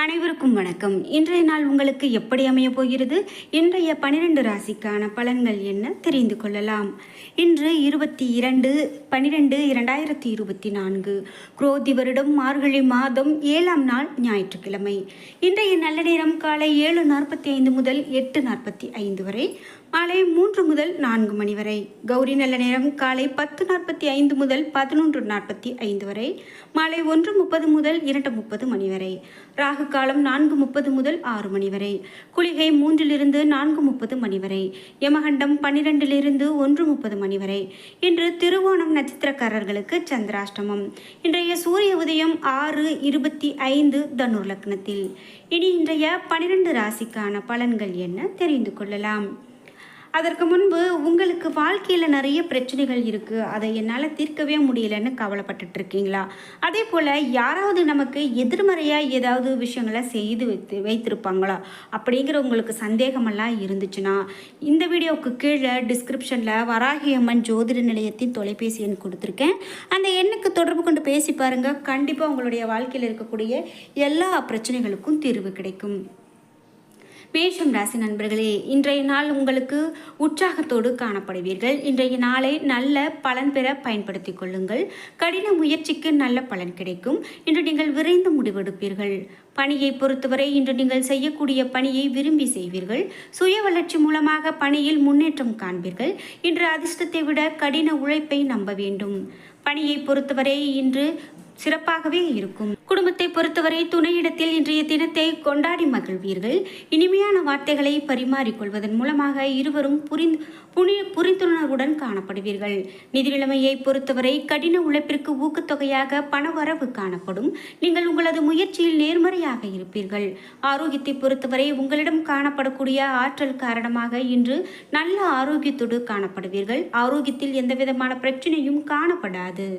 அனைவருக்கும் வணக்கம். இன்றைய நாள் உங்களுக்கு எப்படி அமைய போகிறது? இன்றைய பனிரெண்டு ராசிக்கான பலன்கள் என்ன? தெரிந்து கொள்ளலாம். இன்று இருபத்தி இரண்டு பனிரெண்டு இரண்டாயிரத்தி இருபத்தி நான்கு. குரோதி வருடம் மார்கழி மாதம் ஏழாம் நாள் ஞாயிற்றுக்கிழமை. இன்றைய நல்ல நேரம் காலை ஏழு நாற்பத்தி ஐந்து முதல் எட்டு நாற்பத்தி ஐந்து வரை. மாலை மூன்று முதல் நான்கு மணி வரை. கௌரி நல்ல நேரம் காலை பத்து நாற்பத்தி ஐந்து முதல் பதினொன்று நாற்பத்தி ஐந்து வரை. மாலை ஒன்று முப்பது முதல் இரண்டு முப்பது மணி வரை. ராகு காலம் நான்கு முப்பது முதல் ஆறு மணி வரை. குளிகை மூன்றிலிருந்து நான்கு முப்பது மணி வரை. யமகண்டம் பன்னிரெண்டிலிருந்து ஒன்று முப்பது மணி வரை. இன்று திருவோணம் நட்சத்திரக்காரர்களுக்கு சந்திராஷ்டமம். இன்றைய சூரிய உதயம் ஆறு இருபத்தி ஐந்து தனுர் லக்னத்தில். இனி இன்றைய பனிரெண்டு ராசிக்கான பலன்கள் என்ன தெரிந்து கொள்ளலாம். அதற்கு முன்பு உங்களுக்கு வாழ்க்கையில் நிறைய பிரச்சனைகள் இருக்குது அதை என்னால் தீர்க்கவே முடியலன்னு கவலைப்பட்டுட்டு இருக்கீங்களா? அதே போல் யாராவது நமக்கு எதிர்மறையாக ஏதாவது விஷயங்களை செய்து வைத்து வைத்திருப்பாங்களா? அப்படிங்கிற உங்களுக்கு சந்தேகமெல்லாம் இருந்துச்சுன்னா இந்த வீடியோவுக்கு கீழே டிஸ்கிரிப்ஷனில் வராகி அம்மன் ஜோதிட நிலையத்தின் தொலைபேசி எண் கொடுத்துருக்கேன். அந்த எண்ணுக்கு தொடர்பு கொண்டு பேசி பாருங்கள் கண்டிப்பாக உங்களுடைய வாழ்க்கையில் இருக்கக்கூடிய எல்லா பிரச்சனைகளுக்கும் தீர்வு கிடைக்கும். மேஷம் ராசி நண்பர்களே இன்றைய நாள் உங்களுக்கு உற்சாகத்தோடு காணப்படுவீர்கள். இன்றைய நாளை நல்ல பலன் பெற பயன்படுத்திக் கொள்ளுங்கள். கடின முயற்சிக்கு நல்ல பலன் கிடைக்கும். இன்று நீங்கள் விரைந்து முடிவெடுப்பீர்கள். பணியை பொறுத்தவரை இன்று நீங்கள் செய்யக்கூடிய பணியை விரும்பி செய்வீர்கள். சுய வளர்ச்சி மூலமாக பணியில் முன்னேற்றம் காண்பீர்கள். இன்று அதிர்ஷ்டத்தை விட கடின உழைப்பை நம்ப வேண்டும். பணியை பொறுத்தவரை இன்று சிறப்பாகவே இருக்கும். குடும்பத்தை பொறுத்தவரை துணையிடத்தில் இன்றைய தினத்தை கொண்டாடி மகிழ்வீர்கள். இனிமையான வார்த்தைகளை பரிமாறிக்கொள்வதன் மூலமாக இருவரும் புரிந்து புனி புரிந்துணர்வுடன் காணப்படுவீர்கள். நிதி நிலைமையை பொறுத்தவரை கடின உழைப்பிற்கு ஊக்கத்தொகையாக பணவரவு காணப்படும். நீங்கள் உங்களது முயற்சியில் நேர்மறையாக இருப்பீர்கள். ஆரோக்கியத்தை பொறுத்தவரை உங்களிடம் காணப்படக்கூடிய ஆற்றல் காரணமாக இன்று நல்ல ஆரோக்கியத்தோடு காணப்படுவீர்கள். ஆரோக்கியத்தில் எந்தவிதமான பிரச்சனையும் காணப்படாது.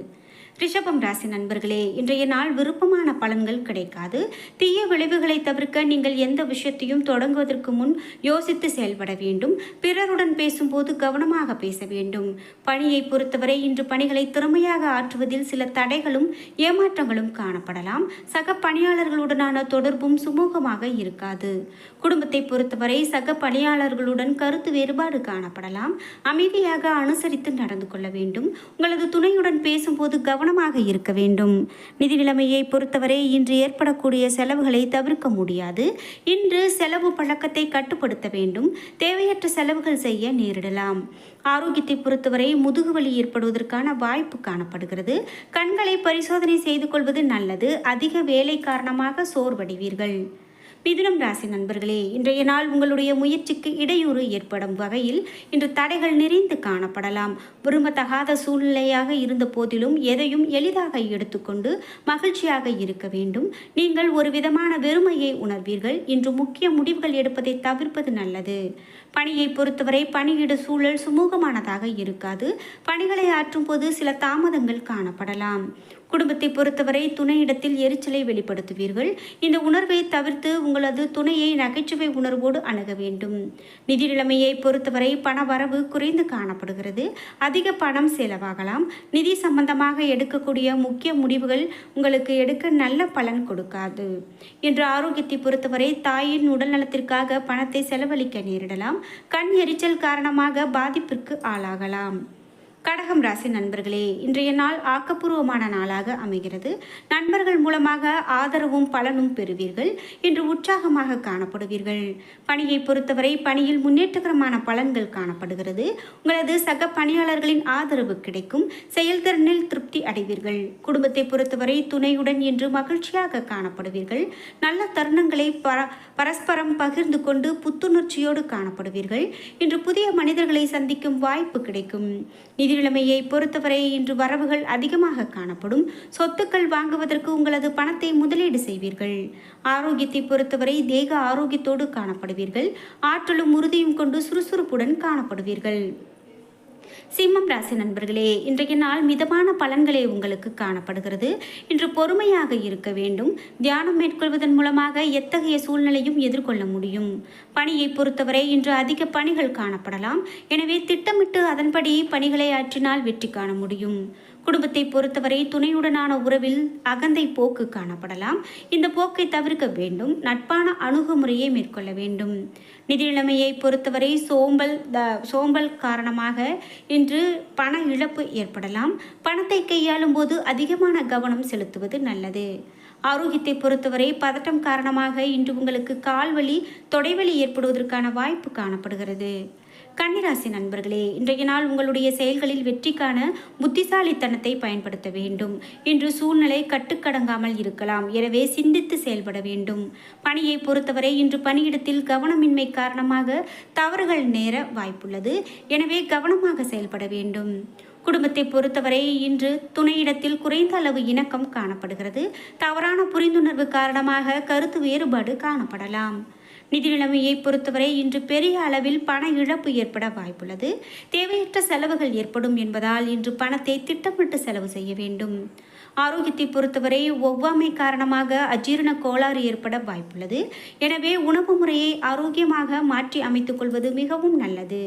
ரிஷபம் ராசி நண்பர்களே இன்றைய நாள் விருப்பமான பலன்கள் கிடைக்காது. தீய விளைவுகளை தவிர்க்க நீங்கள் எந்த விஷயத்தையும் தொடங்குவதற்கு முன் யோசித்து செயல்பட வேண்டும். பிறருடன் பேசும்போது கவனமாக பேச வேண்டும். பணியை பொறுத்தவரை இன்று பணிகளை திறமையாக ஆற்றுவதில் சில தடைகளும் ஏமாற்றங்களும் காணப்படலாம். சக பணியாளர்களுடனான தொடர்பும் சுமூகமாக இருக்காது. குடும்பத்தை பொறுத்தவரை சக பணியாளர்களுடன் கருத்து வேறுபாடு காணப்படலாம். அமைதியாக அனுசரித்து நடந்து கொள்ள வேண்டும். உங்களது துணையுடன் பேசும்போது கவனமாக இருக்க வேண்டும். நிதி நிலைமையை பொறுத்தவரை இன்று ஏற்படக்கூடிய செலவுகளை தவிர்க்க முடியாது. இன்று செலவு பழக்கத்தை கட்டுப்படுத்த வேண்டும். தேவையற்ற செலவுகள் செய்ய நேரிடலாம். ஆரோக்கியத்தை பொறுத்தவரை முதுகுவலி ஏற்படுவதற்கான வாய்ப்பு காணப்படுகிறது. கண்களை பரிசோதனை செய்து கொள்வது நல்லது. அதிக வேலை காரணமாக சோர்வடைவீர்கள். மிதுனம் ராசி நண்பர்களே இன்றைய நாள் உங்களுடைய முயற்சிக்கு இடையூறு ஏற்படும் வகையில் இன்று தடைகள் நிறைந்து காணப்படலாம். விரும்பத்தகாத சூழ்நிலையாக இருந்த போதிலும் எதையும் எளிதாக எடுத்துக்கொண்டு மகிழ்ச்சியாக இருக்க வேண்டும். நீங்கள் ஒரு விதமான வெறுமையை உணர்வீர்கள். இன்று முக்கிய முடிவுகள் எடுப்பதை தவிர்ப்பது நல்லது. பணியை பொறுத்தவரை பணியிட சூழல் சுமூகமானதாக இருக்காது. பணிகளை ஆற்றும் போது சில தாமதங்கள் காணப்படலாம். குடும்பத்தை பொறுத்தவரை துணையிடத்தில் எரிச்சலை வெளிப்படுத்துவீர்கள். இந்த உணர்வை தவிர்த்து உங்களது துணையை நகைச்சுவை உணர்வோடு அணுக வேண்டும். நிதி நிலைமையை பொறுத்தவரை பண வரவு குறைந்து காணப்படுகிறது. அதிக பணம் செலவாகலாம். நிதி சம்பந்தமாக எடுக்கக்கூடிய முக்கிய முடிவுகள் உங்களுக்கு எடுக்க நல்ல பலன் கொடுக்காது. இன்று ஆரோக்கியத்தை பொறுத்தவரை தாயின் உடல்நலத்திற்காக பணத்தை செலவழிக்க நேரிடலாம். கண் எரிச்சல் காரணமாக பாதிப்பிற்கு ஆளாகலாம். கடகம் ராசி நண்பர்களே இன்றைய நாள் ஆக்கப்பூர்வமான நாளாக அமைகிறது. நண்பர்கள் மூலமாக ஆதரவும் பலனும் பெறுவீர்கள். இன்று உற்சாகமாக காணப்படுவீர்கள். பணியை பொறுத்தவரை பணியில் முன்னேற்றகரமான பலன்கள் காணப்படுகிறது. உங்களது சக பணியாளர்களின் ஆதரவு கிடைக்கும். செயல்திறனில் திருப்தி அடைவீர்கள். குடும்பத்தை பொறுத்தவரை துணையுடன் இன்று மகிழ்ச்சியாக காணப்படுவீர்கள். நல்ல தருணங்களை பரஸ்பரம் பகிர்ந்து கொண்டு புத்துணர்ச்சியோடு காணப்படுவீர்கள். இன்று புதிய மனிதர்களை சந்திக்கும் வாய்ப்பு கிடைக்கும். நிதிநிலைமையை பொறுத்தவரை இன்று வரவுகள் அதிகமாக காணப்படும். சொத்துக்கள் வாங்குவதற்கு உங்களது பணத்தை முதலீடு செய்வீர்கள். ஆரோக்கியத்தை பொறுத்தவரை தேக ஆரோக்கியத்தோடு காணப்படுவீர்கள். ஆற்றலும் உறுதியும் கொண்டு சுறுசுறுப்புடன் காணப்படுவீர்கள். சிம்மம் ராசி நண்பர்களே இன்றைய நாள் மிதமான பலன்களே உங்களுக்கு காணப்படுகிறது. இன்று பொறுமையாக இருக்க வேண்டும். தியானம் மேற்கொள்வதன் மூலமாக எத்தகைய சூழ்நிலையும் எதிர்கொள்ள முடியும். பணியை பொறுத்தவரை இன்று அதிக பணிகள் காணப்படலாம். எனவே திட்டமிட்டு அதன்படி பணிகளை ஆற்றினால் வெற்றி காண முடியும். குடும்பத்தை பொறுத்தவரை துணையுடனான உறவில் அகந்தை போக்கு காணப்படலாம். இந்த போக்கை தவிர்க்க வேண்டும். நட்பான அணுகுமுறையை மேற்கொள்ள வேண்டும். நிதி நிலைமையை பொறுத்தவரை சோம்பல் த சோம்பல் காரணமாக இன்று பண இழப்பு ஏற்படலாம். பணத்தை கையாளும் போது அதிகமான கவனம் செலுத்துவது நல்லது. ஆரோக்கியத்தை பொறுத்தவரை பதட்டம் காரணமாக இன்று உங்களுக்கு கால்வலி தொடைவலி ஏற்படுவதற்கான வாய்ப்பு காணப்படுகிறது. கன்னிராசி நண்பர்களே இன்றைய நாள் உங்களுடைய செயல்களில் வெற்றிக்கான புத்திசாலித்தனத்தை பயன்படுத்த வேண்டும். இன்று சூழ்நிலை கட்டுக்கடங்காமல் இருக்கலாம். எனவே சிந்தித்து செயல்பட வேண்டும். பணியை பொறுத்தவரை இன்று பணியிடத்தில் கவனமின்மை காரணமாக தவறுகள் நேர வாய்ப்புள்ளது. எனவே கவனமாக செயல்பட வேண்டும். குடும்பத்தை பொறுத்தவரை இன்று துணையிடத்தில் குறைந்த அளவு இணக்கம் காணப்படுகிறது. தவறான புரிந்துணர்வு காரணமாக கருத்து வேறுபாடு காணப்படலாம். நிதி நிலைமையை பொறுத்தவரை இன்று பெரிய அளவில் பண இழப்பு ஏற்பட வாய்ப்புள்ளது. தேவையற்ற செலவுகள் ஏற்படும் என்பதால் இன்று பணத்தை திட்டமிட்டு செலவு செய்ய வேண்டும். ஆரோக்கியத்தை பொறுத்தவரை ஒவ்வாமை காரணமாக அஜீரண கோளாறு ஏற்பட வாய்ப்புள்ளது. எனவே உணவு முறையை ஆரோக்கியமாக மாற்றி அமைத்துக் கொள்வது மிகவும் நல்லது.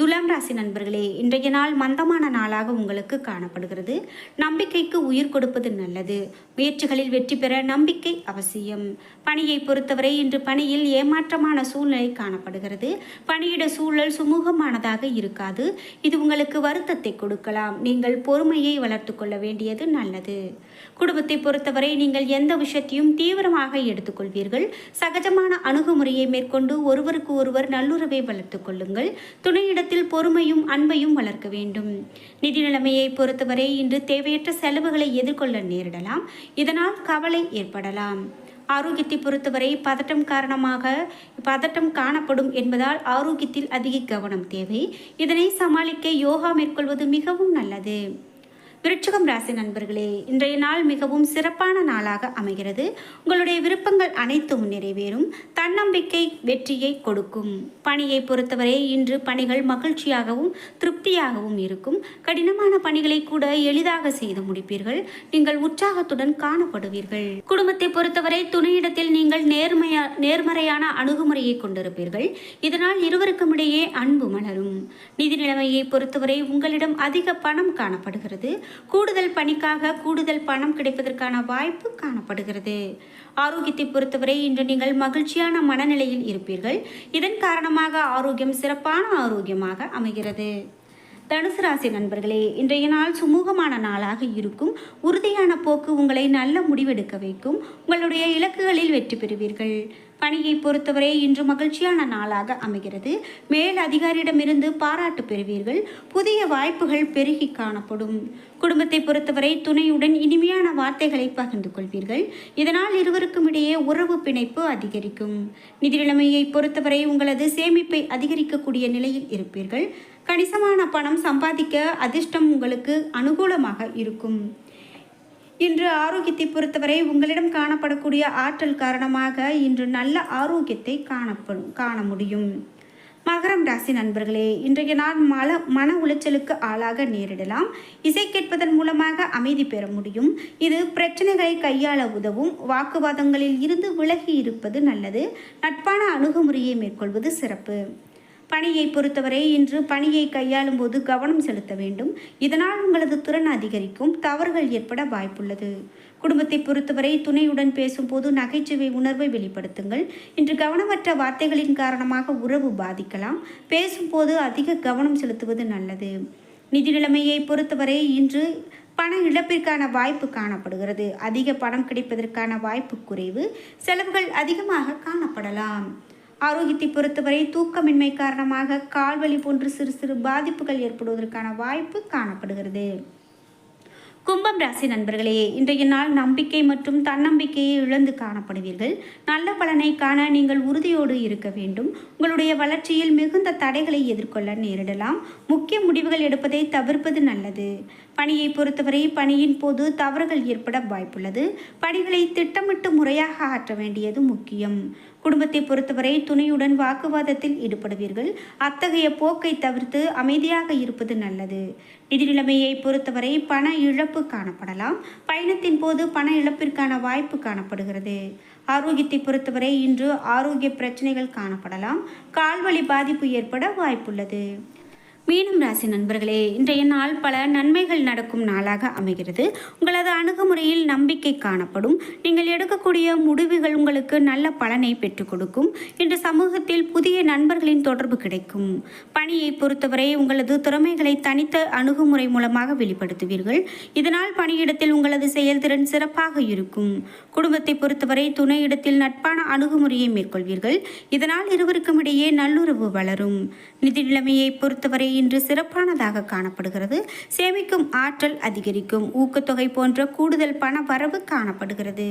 துலாம் ராசி நண்பர்களே இன்றைய நாள் மந்தமான நாளாக உங்களுக்கு காணப்படுகிறது. நம்பிக்கைக்கு உயிர் கொடுப்பது நல்லது. முயற்சிகளில் வெற்றி பெற நம்பிக்கை அவசியம். பணியை பொறுத்தவரை இன்று பணியில் ஏமாற்றமான சூழ்நிலை காணப்படுகிறது. பணியிட சூழல் சுமூகமானதாக இருக்காது. இது உங்களுக்கு வருத்தத்தை கொடுக்கலாம். நீங்கள் பொறுமையை வளர்த்து கொள்ள வேண்டியது நல்லது. குடும்பத்தை பொறுத்தவரை நீங்கள் எந்த விஷயத்தையும் தீவிரமாக எடுத்துக்கொள்வீர்கள். சகஜமான அணுகுமுறையை மேற்கொண்டு ஒருவருக்கு ஒருவர் நல்லுறவை வளர்த்துக் கொள்ளுங்கள். துணையிடத்தில் பொறுமையும் அன்பையும் வளர்க்க வேண்டும். நிதி நிலைமையை பொறுத்தவரை இன்று தேவையற்ற செலவுகளை எதிர்கொள்ள நேரிடலாம். இதனால் கவலை ஏற்படலாம். ஆரோக்கியத்தை பொறுத்தவரை பதட்டம் காரணமாக பதட்டம் காணப்படும் என்பதால் ஆரோக்கியத்தில் அதிக கவனம் தேவை. இதனை சமாளிக்க யோகா மேற்கொள்வது மிகவும் நல்லது. விருட்சகம் ராசி நண்பர்களே இன்றைய நாள் மிகவும் சிறப்பான நாளாக அமைகிறது. உங்களுடைய விருப்பங்கள் அனைத்தும் நிறைவேறும். தன்னம்பிக்கை வெற்றியை கொடுக்கும். பணியை பொறுத்தவரை இன்று பணிகள் மகிழ்ச்சியாகவும் திருப்தியாகவும் இருக்கும். கடினமான பணிகளை கூட எளிதாக செய்து முடிப்பீர்கள். நீங்கள் உற்சாகத்துடன் காணப்படுவீர்கள். குடும்பத்தை பொறுத்தவரை துணையிடத்தில் நீங்கள் நேர்மையா நேர்மறையான அணுகுமுறையை கொண்டிருப்பீர்கள். இதனால் இருவருக்கும் இடையே அன்பு மலரும். நிதி நிலைமையை பொறுத்தவரை உங்களிடம் அதிக பணம் காணப்படுகிறது. கூடுதல் பணிக்காக கூடுதல் பணம் கிடைப்பதற்கான வாய்ப்பு காணப்படுகிறது. ஆரோக்கியத்தை பொறுத்தவரை இன்று நீங்கள் மகிழ்ச்சியான மனநிலையில் இருப்பீர்கள். இதன் காரணமாக ஆரோக்கியம் சிறப்பான ஆரோக்கியமாக அமைகிறது. தனுசு ராசி நண்பர்களே இன்றைய நாள் சுமூகமான நாளாக இருக்கும். உறுதியான போக்கு உங்களை நல்ல முடிவெடுக்க வைக்கும். உங்களுடைய இலக்குகளில் வெற்றி பெறுவீர்கள். பணியை பொறுத்தவரை இன்று மகிழ்ச்சியான நாளாக அமைகிறது. மேல் அதிகாரியிடமிருந்து பாராட்டு பெறுவீர்கள். புதிய வாய்ப்புகள் பெருகி காணப்படும். குடும்பத்தை பொறுத்தவரை துணையுடன் இனிமையான வார்த்தைகளை பகிர்ந்து கொள்வீர்கள். இதனால் இருவருக்கும் இடையே உறவு பிணைப்பு அதிகரிக்கும். நிதி நிலைமையை பொறுத்தவரை உங்களது சேமிப்பை அதிகரிக்கக்கூடிய நிலையில் இருப்பீர்கள். கணிசமான பணம் சம்பாதிக்க அதிர்ஷ்டம் உங்களுக்கு அனுகூலமாக இருக்கும். இன்று ஆரோக்கியத்தை பொறுத்தவரை உங்களிடம் காணப்படக்கூடிய ஆற்றல் காரணமாக இன்று நல்ல ஆரோக்கியத்தை காணப்படும் காண முடியும். மகரம் ராசி நண்பர்களே இன்றைய நாள் மல மன உளைச்சலுக்கு ஆளாக நேரிடலாம். இசை கேட்பதன் மூலமாக அமைதி பெற முடியும். இது பிரச்சனைகளை கையாள உதவும். வாக்குவாதங்களில் இருந்து விலகி இருப்பது நல்லது. நட்பான அணுகுமுறையை மேற்கொள்வது சிறப்பு. பணியை பொறுத்தவரை இன்று பணியை கையாளும் போது கவனம் செலுத்த வேண்டும். இதனால் உங்களது திறன் அதிகரிக்கும். தவறுகள் ஏற்பட வாய்ப்புள்ளது. குடும்பத்தை பொறுத்தவரை துணையுடன் பேசும்போது நகைச்சுவை உணர்வை வெளிப்படுத்துங்கள். இன்று கவனமற்ற வார்த்தைகளின் காரணமாக உறவு பாதிக்கலாம். பேசும்போது அதிக கவனம் செலுத்துவது நல்லது. நிதி நிலைமையை பொறுத்தவரை இன்று பண இழப்பிற்கான வாய்ப்பு காணப்படுகிறது. அதிக பணம் கிடைப்பதற்கான வாய்ப்பு குறைவு. செலவுகள் அதிகமாக காணப்படலாம். ஆரோக்கியத்தை பொறுத்தவரை தூக்கமின்மை காரணமாக கால்வலி போன்று சிறு சிறு பாதிப்புகள் ஏற்படுவதற்கான வாய்ப்பு காணப்படுகிறது. கும்பம் ராசி நண்பர்களே இன்றைய நாள் நம்பிக்கை மற்றும் தன்னம்பிக்கையை இழந்து காணப்படுவீர்கள். நல்ல பலனை காண நீங்கள் உறுதியோடு இருக்க வேண்டும். உங்களுடைய வளர்ச்சியில் மிகுந்த தடைகளை எதிர்கொள்ள நேரிடலாம். முக்கிய முடிவுகள் எடுப்பதை தவிர்ப்பது நல்லது. பணியை பொறுத்தவரை பணியின் போது தவறுகள் ஏற்பட வாய்ப்புள்ளது. பணிகளை திட்டமிட்டு முறையாக ஆற்ற வேண்டியது முக்கியம். குடும்பத்தை பொறுத்தவரை துணையுடன் வாக்குவாதத்தில் ஈடுபடுவீர்கள். அத்தகைய போக்கை தவிர்த்து அமைதியாக இருப்பது நல்லது. நிதி நிலைமையை பொறுத்தவரை பண இழப்பு காணப்படலாம். பயணத்தின் போது பண இழப்பிற்கான வாய்ப்பு காணப்படுகிறது. ஆரோக்கியத்தை பொறுத்தவரை இன்று ஆரோக்கிய பிரச்சனைகள் காணப்படலாம். கால்வழி பாதிப்பு ஏற்பட வாய்ப்புள்ளது. மீனம் ராசி நண்பர்களே இன்றைய நாள் பல நன்மைகள் நடக்கும் நாளாக அமைகிறது. உங்களது அணுகுமுறையில் நம்பிக்கை காணப்படும். நீங்கள் எடுக்கக்கூடிய முடிவுகள் உங்களுக்கு நல்ல பலனை பெற்றுக் கொடுக்கும். இன்று சமூகத்தில் புதிய நண்பர்களின் தொடர்பு கிடைக்கும். பணியை பொறுத்தவரை உங்களது திறமைகளை தனித்த அணுகுமுறை மூலமாக வெளிப்படுத்துவீர்கள். இதனால் பணியிடத்தில் உங்களது செயல்திறன் சிறப்பாக இருக்கும். குடும்பத்தை பொறுத்தவரை துணையிடத்தில் நட்பான அணுகுமுறையை மேற்கொள்வீர்கள். இதனால் இருவருக்கும் இடையே நல்லுறவு வளரும். நிதி நிலைமையை பொறுத்தவரை இன்று சிறப்பானதாக காணப்படுகிறது. சேமிக்கும் ஆற்றல் அதிகரிக்கும். ஊக்கத்தொகை போன்ற கூடுதல் பண வரவு காணப்படுகிறது.